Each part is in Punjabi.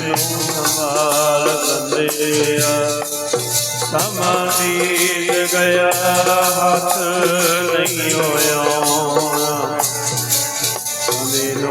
ਨੂੰ ਸੰਭਾਲ ਬੰਦਿਆ ਗਿਆ ਹੱਥ ਨਹੀਂ ਹੋਇਆ ਮੇਰੇ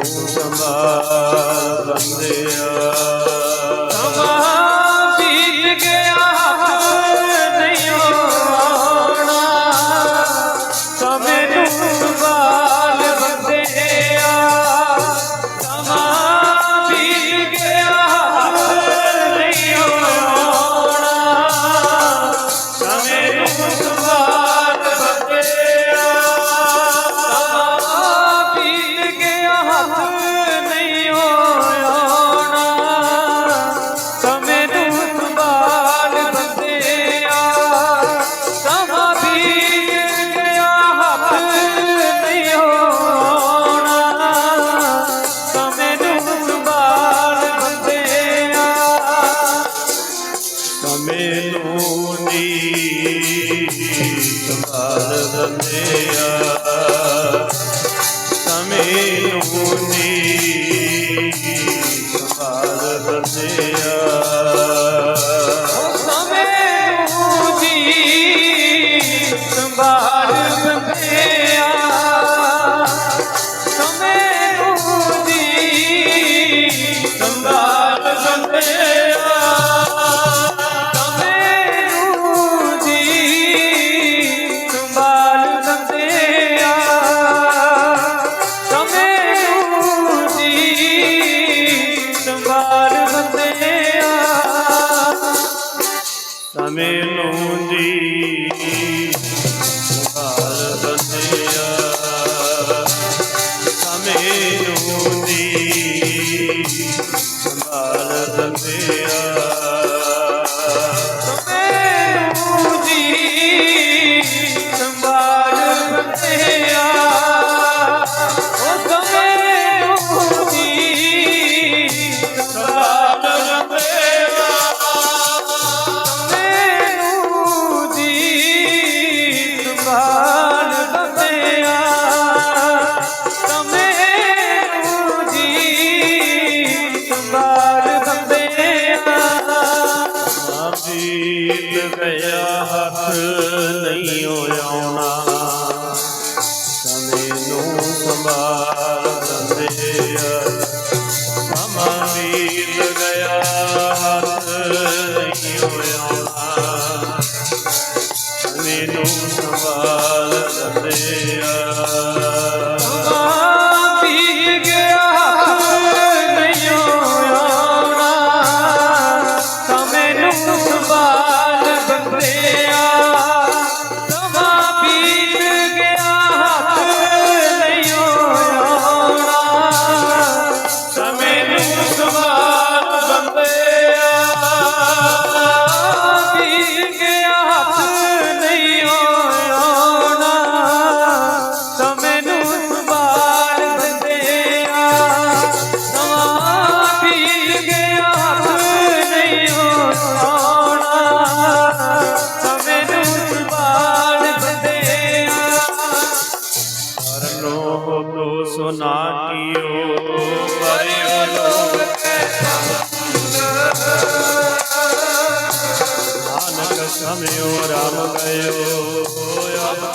ਸੰਦੇਆ। ਬੰਦਿਆ ਸਮੇਂ ਨੂੰ ਜੀ ਕੀਤ ਗਿਆ ਹੱਥ ਨਹੀਂ ਆਉਣਾ ਸਮੇ ਨੂੰ ਸੰਭਾਲ ਸੰਦੇ ਸਮਾਂ ਬੀਤ ਗਿਆ, ਹੱਥ ਨਹੀਂ ਆਉਣਾ ਸਮੇ ਨੂੰ ਸੰਭਾਲ ਸੰਦੇ ਤੋ ਸੁਨਾ ਕੀਓ ਪਰੇ ਲੋਕ ਨਾਨਕ ਸਮਿਓ ਰਾਮ ਗਇਓ ਹੋਇਆ